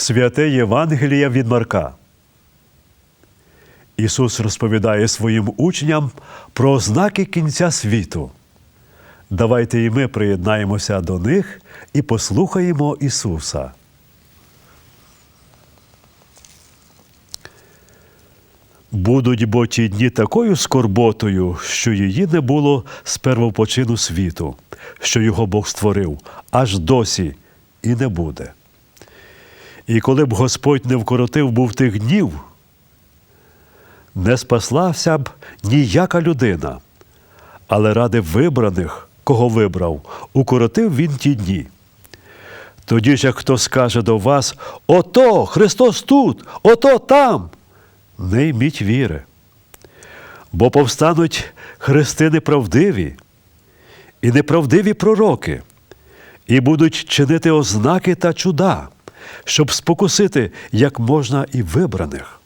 Святе Євангеліє від Марка. Ісус розповідає своїм учням про ознаки кінця світу. Давайте і ми приєднаємося до них і послухаємо Ісуса. Будуть бо ті дні такою скорботою, що її не було з первопочину світу, що його Бог створив, аж досі і не буде. І коли б Господь не вкоротив був тих днів, не спаслася б ніяка людина, але ради вибраних, кого вибрав, укоротив він ті дні. Тоді ж, як хто скаже до вас: Ото Христос тут, ото там, не йміть віри. Бо повстануть христи неправдиві і неправдиві пророки, і будуть чинити ознаки та чуда, щоб спокусити як можна і вибраних.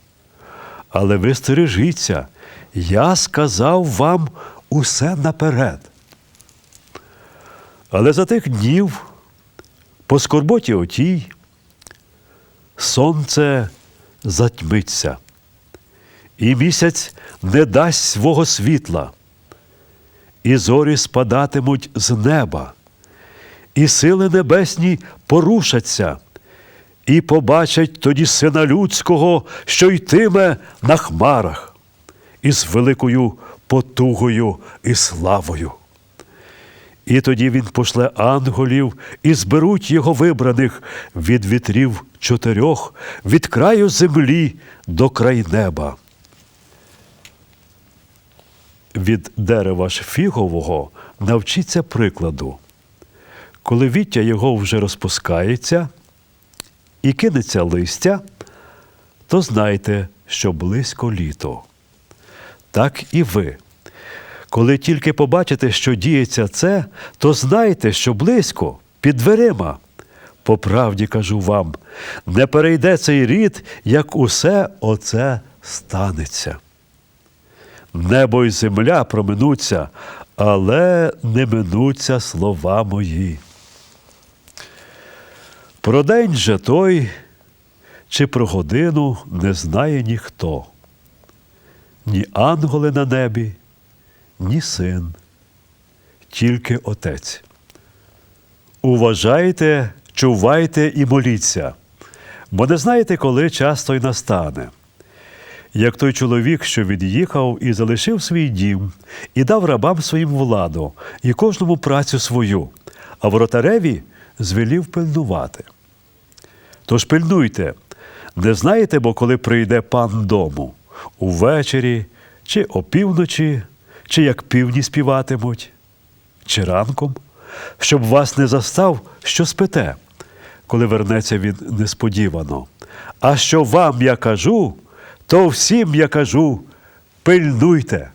Але ви стережіться, я сказав вам усе наперед. Але за тих днів, по скорботі отій, сонце затьмиться, і місяць не дасть свого світла, і зорі спадатимуть з неба, і сили небесні порушаться, і побачать тоді сина людського, що йтиме на хмарах, із великою потугою і славою. І тоді він пошле ангелів і зберуть його вибраних від вітрів чотирьох, від краю землі до край неба. Від дерева ж фігового навчіться прикладу. Коли віття його вже розпускається і кинеться листя, то знайте, що близько літо. Так і ви. Коли тільки побачите, що діється це, то знайте, що близько, під дверима. По правді кажу вам, не перейде цей рід, як усе оце станеться. Небо й земля проминуться, але не минуться слова мої. Про день же той, чи про годину не знає ніхто, ні ангели на небі, ні син, тільки Отець. Уважайте, чувайте і моліться, бо не знаєте, коли час той настане. Як той чоловік, що від'їхав і залишив свій дім, і дав рабам своїм владу, і кожному працю свою, а воротареві звелів пильнувати. Тож пильнуйте, не знаєте, бо коли прийде пан дому, увечері, чи опівночі, чи як півні співатимуть, чи ранком, щоб вас не застав, що спите, коли вернеться він несподівано. А що вам я кажу, то всім я кажу: пильнуйте.